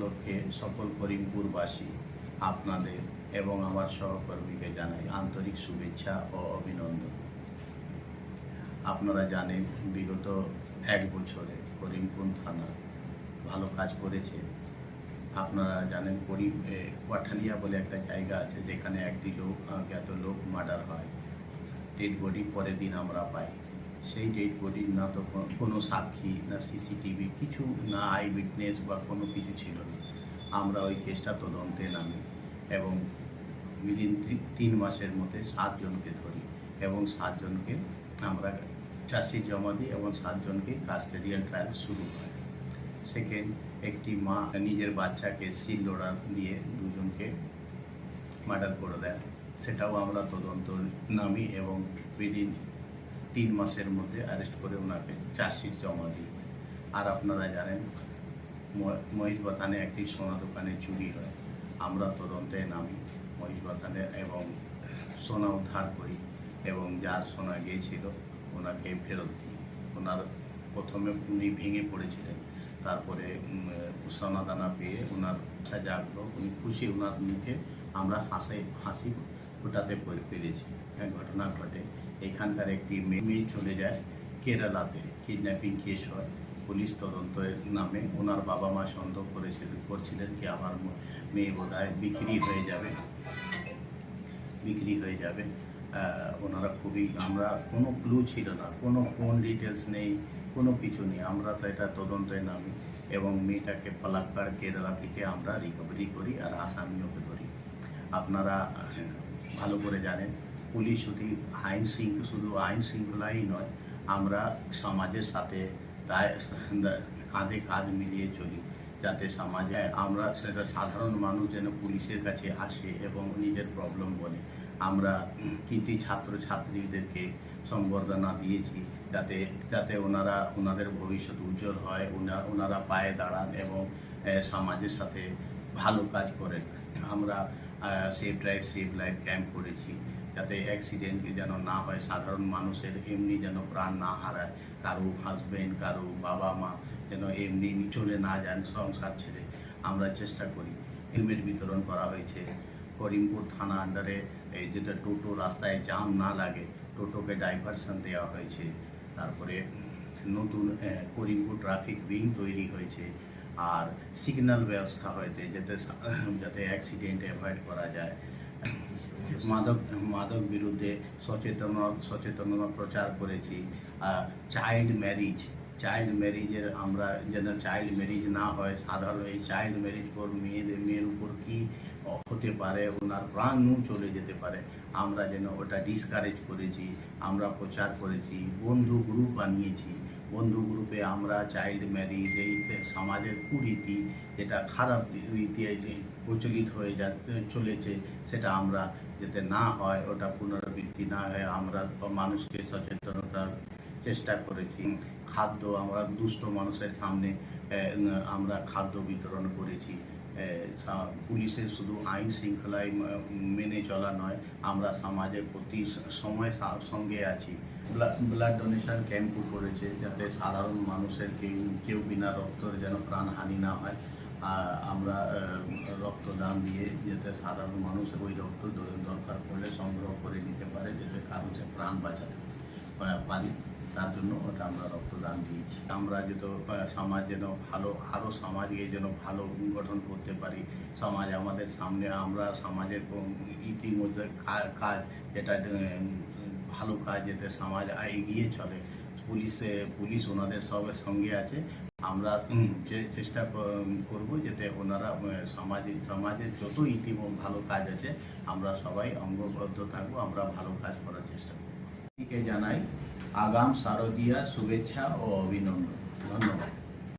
উপলক্ষে সকল করিমপুরবাসী আপনাদের এবং আমার সহকর্মীকে জানাই আন্তরিক শুভেচ্ছা ও অভিনন্দন। আপনারা জানেন বিগত এক বছরে করিমপুর থানা ভালো কাজ করেছে। আপনারা জানেন করিম এ, কোয়াঠালিয়া বলে একটা জায়গা আছে যেখানে একটি লোক জ্ঞাত লোক মার্ডার হয়। ডেড বডি পরের দিন আমরা পাই। সেই ডেড বডির না তো কোনো- সাক্ষী না সিসিটিভি কিছু না আই উইটনেস বা কোনো কিছু ছিল না। আমরা ওই কেসটা তদন্তে নামি এবং উইদিন তিন মাসের মধ্যে সাতজনকে ধরি এবং সাতজনকে আমরা চাষি জমা দিই এবং সাতজনকে কাস্টেডিয়াল ট্রায়াল শুরু হয়। সেকেন্ড একটি মা নিজের বাচ্চাকে সিল লোড়া দিয়ে দুজনকে মার্ডার করে দেয়। সেটাও আমরা তদন্ত নামি এবং উইদিন তিন মাসের মধ্যে অ্যারেস্ট করে ওনাকে চার্জশিট জমা দিই আর আপনারা জানেন মহিষ বাথানে একটি সোনা দোকানে চুরি হয়। আমরা তদন্তে নামি মহিষ বাথানে এবং সোনা উদ্ধার করি এবং যার সোনা গিয়েছিল ওনাকে ফেরত দিই। ওনার প্রথমে উনি ভেঙে পড়েছিলেন। তারপরে সোনা দানা পেয়ে ওনার ইচ্ছা জাগলো। উনি খুশি ওনার মুখে আমরা হাসি হাসি ফোটাতে পেরেছি। ঘটনা ঘটে। এখানকার একটি মেয়ে চলে যায় কেরালাতে কিডন্যাপিং কেস হয়। পুলিশ তদন্তের নামে ওনার বাবা মা সন্দেহ করেছিলেন করছিলেন কি আমার মেয়ে বোধ বিক্রি হয়ে যাবে। বিক্রি হয়ে যাবে। ওনারা খুবই, আমরা কোনো ক্লু ছিল না, কোনো ফোন ডিটেলস নেই, কোনো কিছু নেই। আমরা তো এটা তদন্তে নামি এবং মেয়েটাকে পালাক্কাড় কেরালা থেকে আমরা রিকভারি করি আর আসামিওকে ধরি। আপনারা ভালো করে জানেন। পুলিশ শুধু আইন শৃঙ্খলা শুধু আইন শৃঙ্খলাই নয়, আমরা সমাজের সাথে কাঁধে কাঁধ মিলিয়ে চলি, যাতে সমাজে আমরা সেটা সাধারণ মানুষ যেন পুলিশের কাছে আসে এবং নিজের প্রবলেম বলে। আমরা কৃতি ছাত্র ছাত্রীদেরকে সম্বর্ধনা দিয়েছি, যাতে যাতে ওনারা, ওনাদের ভবিষ্যৎ উজ্জ্বল হয়, ওনা- ওনারা পায়ে দাঁড়ান এবং সমাজের সাথে ভালো কাজ করেন। আমরা safe drive safe life camp করেছি। যাতে অ্যাক্সিডেন্ট যেন না হয়, সাধারণ মানুষের এমনি যেন প্রাণ না হারায়। কারও হাজবেন্ড কারও বাবা মা যেন এমনি চলে না যান সংসার ছেড়ে। আমরা চেষ্টা করি। হেলমেট বিতরণ করা হয়েছে। করিমপুর থানা আন্ডারে এই যেটা টোটো রাস্তায় জাম না লাগে, টোটোকে ডাইভারশন দেওয়া হয়েছে। তারপরে নতুন করিমপুর ট্রাফিক উইং তৈরি হয়েছে। আর সিগন্যাল ব্যবস্থা হয়েছে, যাতে যাতে অ্যাক্সিডেন্ট অ্যাভয়েড করা যায়। মাদক মাদক বিরুদ্ধে সচেতনতা সচেতনতা প্রচার করেছি। চাইল্ড ম্যারিজ চাইল্ড ম্যারিজের আমরা যেন চাইল্ড ম্যারিজ না হয়, সাধারণ এই চাইল্ড ম্যারিজ পর মেয়েদের, মেয়ের উপর কি হতে পারে, ওনার প্রাণও চলে যেতে পারে, আমরা যেন ওটা ডিসকারেজ করেছি, আমরা প্রচার করেছি, বন্ধু গ্রুপ বানিয়েছি। বন্ধু গ্রুপে আমরা চাইল্ড ম্যারিজ এই সমাজের কুরীতি যেটা খারাপ রীতি প্রচলিত হয়ে যা, চলেছে, সেটা আমরা যাতে না হয়, ওটা পুনরাবৃত্তি না হয়, আমরা মানুষকে সচেতনতার চেষ্টা করেছি। খাদ্য আমরা দুষ্ট মানুষের সামনে আমরা খাদ্য বিতরণ করেছি। পুলিশের শুধু আইন শৃঙ্খলায় মেনে চলা নয়, আমরা সমাজের প্রতি সময় সঙ্গে আছি। ব্লাড ডোনেশন ক্যাম্পও করেছে যাতে সাধারণ মানুষের কেউ কেউ বিনা রক্তের যেন প্রাণহানি না হয়। আমরা রক্তদান দিয়ে যাতে সাধারণ মানুষ ওই রক্ত দরকার পড়লে সংগ্রহ করে নিতে পারে, যাতে কারও প্রাণ বাঁচাতে পারি। তার জন্য ওটা আমরা রক্তদান দিয়েছি। আমরা আহ, সমাজ যেন ভালো আরও সমাজকে যেন ভালো গঠন করতে পারি। সমাজ আমাদের সামনে আমরা সমাজের ইতিমধ্যে কাজ যেটা ভালো কাজ যাতে সমাজ এগিয়ে চলে। পুলিশে পুলিশ ওনাদের সবের সঙ্গে আছে। আমরা যে চেষ্টা করব যাতে ওনারা সমাজে সমাজের যত ইতিমধ্যে ভালো কাজ আছে আমরা সবাই অঙ্গবদ্ধ থাকব আমরা ভালো কাজ করার চেষ্টা করব। জানাই আগাম শারদীয়া শুভেচ্ছা ও অভিনন্দন। ধন্যবাদ।